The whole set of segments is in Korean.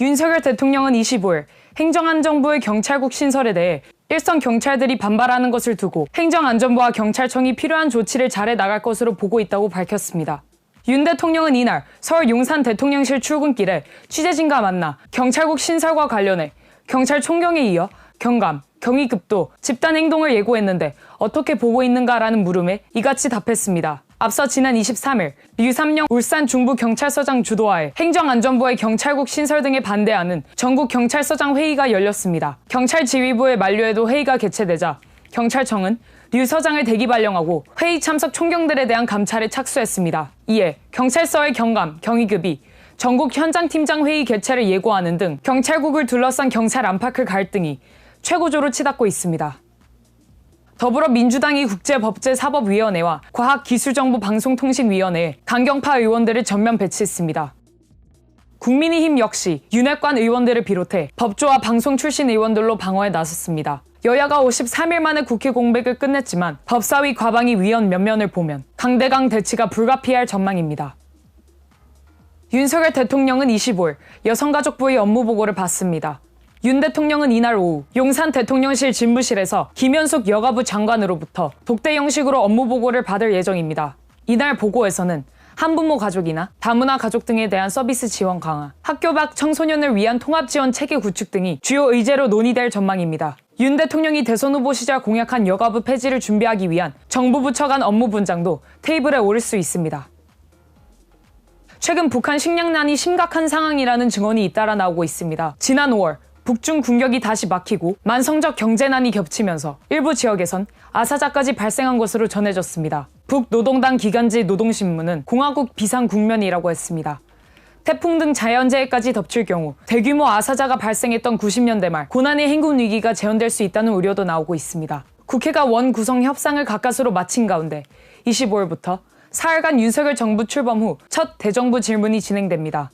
윤석열 대통령은 25일 행정안전부의 경찰국 신설에 대해 일선 경찰들이 반발하는 것을 두고 행정안전부와 경찰청이 필요한 조치를 잘해 나갈 것으로 보고 있다고 밝혔습니다. 윤 대통령은 이날 서울 용산 대통령실 출근길에 취재진과 만나 경찰국 신설과 관련해 경찰 총경에 이어 경감, 경위급도 집단 행동을 예고했는데 어떻게 보고 있는가라는 물음에 이같이 답했습니다. 앞서 지난 23일 류삼영 울산 중부경찰서장 주도하에 행정안전부의 경찰국 신설 등에 반대하는 전국 경찰서장 회의가 열렸습니다. 경찰 지휘부의 만료에도 회의가 개최되자 경찰청은 류 서장을 대기 발령하고 회의 참석 총경들에 대한 감찰에 착수했습니다. 이에 경찰서의 경감, 경위급이 전국 현장팀장 회의 개최를 예고하는 등 경찰국을 둘러싼 경찰 안팎의 갈등이 최고조로 치닫고 있습니다. 더불어민주당이 국제법제사법위원회와 과학기술정보방송통신위원회에 강경파 의원들을 전면 배치했습니다. 국민의힘 역시 윤핵관 의원들을 비롯해 법조와 방송 출신 의원들로 방어에 나섰습니다. 여야가 53일 만에 국회 공백을 끝냈지만 법사위 과방위 위원 면면을 보면 강대강 대치가 불가피할 전망입니다. 윤석열 대통령은 25일 여성가족부의 업무 보고를 받습니다. 윤 대통령은 이날 오후 용산 대통령실 집무실에서 김현숙 여가부 장관으로부터 독대 형식으로 업무 보고를 받을 예정입니다. 이날 보고에서는 한부모 가족이나 다문화 가족 등에 대한 서비스 지원 강화, 학교 밖 청소년을 위한 통합 지원 체계 구축 등이 주요 의제로 논의될 전망입니다. 윤 대통령이 대선 후보 시절 공약한 여가부 폐지를 준비하기 위한 정부 부처 간 업무 분장도 테이블에 오를 수 있습니다. 최근 북한 식량난이 심각한 상황이라는 증언이 잇따라 나오고 있습니다. 지난 5월 북중 군격이 다시 막히고 만성적 경제난이 겹치면서 일부 지역에선 아사자까지 발생한 것으로 전해졌습니다. 북노동당 기간지 노동신문은 공화국 비상 국면이라고 했습니다. 태풍 등 자연재해까지 덮칠 경우 대규모 아사자가 발생했던 90년대 말 고난의 행군 위기가 재현될 수 있다는 우려도 나오고 있습니다. 국회가 원 구성 협상을 가까스로 마친 가운데 25일부터 사흘간 윤석열 정부 출범 후 첫 대정부 질문이 진행됩니다.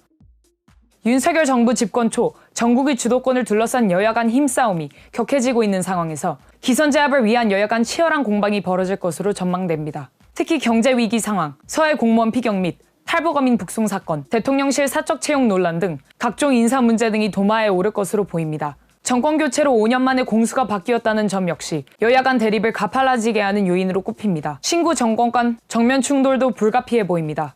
윤석열 정부 집권 초 전국의 주도권을 둘러싼 여야 간 힘싸움이 격해지고 있는 상황에서 기선 제압을 위한 여야 간 치열한 공방이 벌어질 것으로 전망됩니다. 특히 경제 위기 상황, 서해 공무원 피격 및 탈북어민 북송 사건, 대통령실 사적 채용 논란 등 각종 인사 문제 등이 도마에 오를 것으로 보입니다. 정권 교체로 5년 만에 공수가 바뀌었다는 점 역시 여야 간 대립을 가팔라지게 하는 요인으로 꼽힙니다. 신구 정권 간 정면 충돌도 불가피해 보입니다.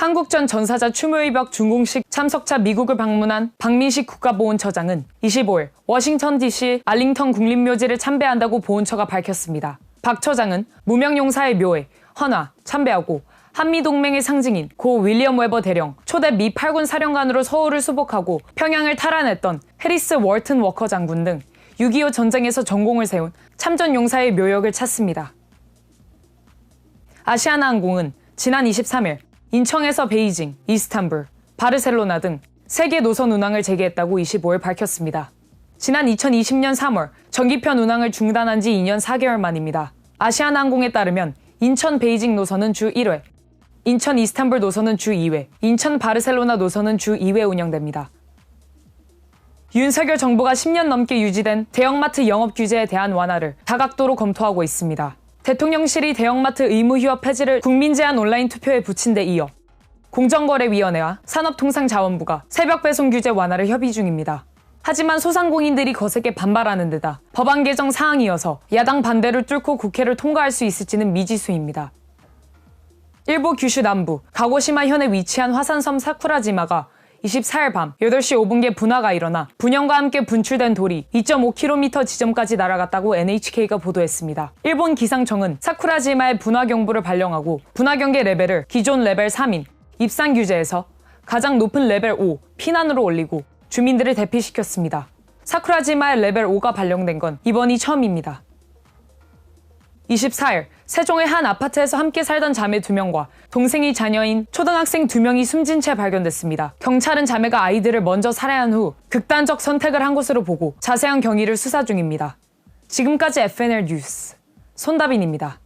한국 전 전사자 추모의 벽 준공식 참석차 미국을 방문한 박민식 국가보훈처장은 25일 워싱턴 DC 알링턴 국립묘지를 참배한다고 보훈처가 밝혔습니다. 박 처장은 무명용사의 묘에 헌화, 참배하고 한미동맹의 상징인 고 윌리엄 웨버 대령, 초대 미 8군 사령관으로 서울을 수복하고 평양을 탈환했던 해리스 월튼 워커 장군 등 6.25 전쟁에서 전공을 세운 참전 용사의 묘역을 찾습니다. 아시아나항공은 지난 23일 인천에서 베이징, 이스탄불, 바르셀로나 등 세계 노선 운항을 재개했다고 25일 밝혔습니다. 지난 2020년 3월 전기편 운항을 중단한 지 2년 4개월 만입니다. 아시아나항공에 따르면 인천 베이징 노선은 주 1회, 인천 이스탄불 노선은 주 2회, 인천 바르셀로나 노선은 주 2회 운영됩니다. 윤석열 정부가 10년 넘게 유지된 대형마트 영업 규제에 대한 완화를 다각도로 검토하고 있습니다. 대통령실이 대형마트 의무 휴업 폐지를 국민 제한 온라인 투표에 붙인 데 이어 공정거래위원회와 산업통상자원부가 새벽 배송 규제 완화를 협의 중입니다. 하지만 소상공인들이 거세게 반발하는 데다 법안 개정 사항이어서 야당 반대를 뚫고 국회를 통과할 수 있을지는 미지수입니다. 일부 규슈 남부 가고시마 현에 위치한 화산섬 사쿠라지마가 24일 밤 8시 5분께 분화가 일어나 분연과 함께 분출된 돌이 2.5km 지점까지 날아갔다고 NHK가 보도했습니다. 일본 기상청은 사쿠라지마의 분화 경보를 발령하고 분화 경계 레벨을 기존 레벨 3인 입산 규제에서 가장 높은 레벨 5 피난으로 올리고 주민들을 대피시켰습니다. 사쿠라지마의 레벨 5가 발령된 건 이번이 처음입니다. 24일 세종의 한 아파트에서 함께 살던 자매 2명과 동생이 자녀인 초등학생 2명이 숨진 채 발견됐습니다. 경찰은 자매가 아이들을 먼저 살해한 후 극단적 선택을 한 것으로 보고 자세한 경위를 수사 중입니다. 지금까지 FNL 뉴스 손다빈입니다.